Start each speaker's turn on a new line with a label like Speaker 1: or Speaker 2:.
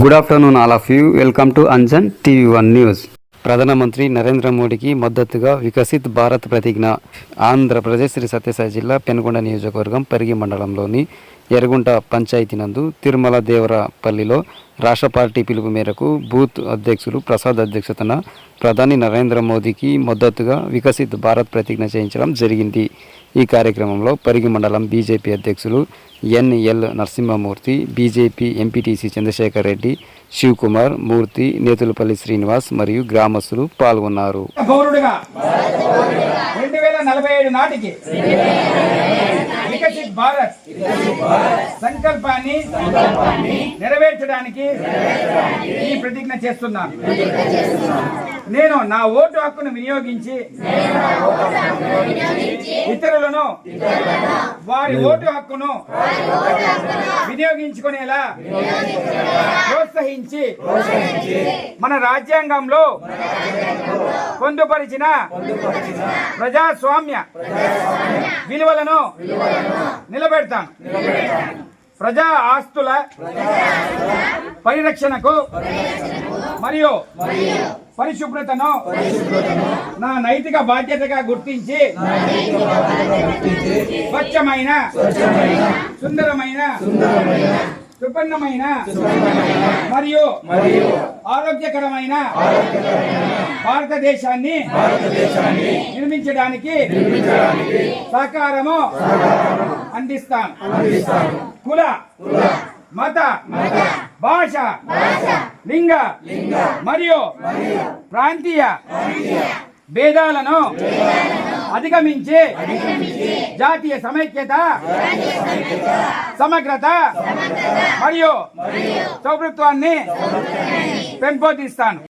Speaker 1: Good afternoon all of you. Welcome to Anjan TV1 News. ప్రధానమంత్రి నరేంద్ర మోడీకి మద్దతుగా వికసిత్ భారత్ ప్రతిజ్ఞ. ఆంధ్రప్రదేశ్ శ్రీ సత్యసాయి జిల్లా పెనుగొండ నియోజకవర్గం పరిగి మండలంలోని ఎర్రగుంట పంచాయతీ నందు తిరుమల దేవరపల్లిలో రాష్ట్ర పార్టీ పిలుపు మేరకు బూత్ అధ్యక్షులు ప్రసాద్ అధ్యక్షతన ప్రధాని నరేంద్ర మోదీకి మద్దతుగా వికసిత్ భారత్ ప్రతిజ్ఞ చేయించడం జరిగింది. ఈ కార్యక్రమంలో పరిగి మండలం బీజేపీ అధ్యక్షులు NL Narasimhamurthy BJP MPTC Chandrasekhar Reddy Sivakumar Murthy Netulapalli Srinivas మరియు గ్రామస్తులు పాల్గొన్నారు.
Speaker 2: రెండు వేల నలభై ఏడు నాటికి వికసిత్ భారత్ సంకల్పాన్ని నెరవేర్చడానికి ఈ ప్రతిజ్ఞ చేస్తున్నాను. నేను నా ఓటు హక్కును వినియోగించి ఇతరులను వారి ఓటు హక్కును వినియోగించుకునేలా ప్రోత్సహించి మన రాజ్యాంగంలో పొందుపరిచిన ప్రజాస్వామ్య విలువలను నిలబెడతాను ప్రజా ఆస్తుల పరిరక్షణకు మరియు పరిశుభ్రతను నా నైతిక బాధ్యతగా గుర్తించి స్వచ్ఛమైన సుందరమైన సుపన్నమైన మరియు ఆరోగ్యకరమైన భారతదేశాన్ని నిర్మించడానికి సహకారము అందిస్తాను. కుల మత భాష లింగ మరియు ప్రాంతీయ భేదాలను అధిగమించి జాతీయ సమైక్యత సమగ్రత మరియు సౌభృత్వాన్ని పెంపొందిస్తాను.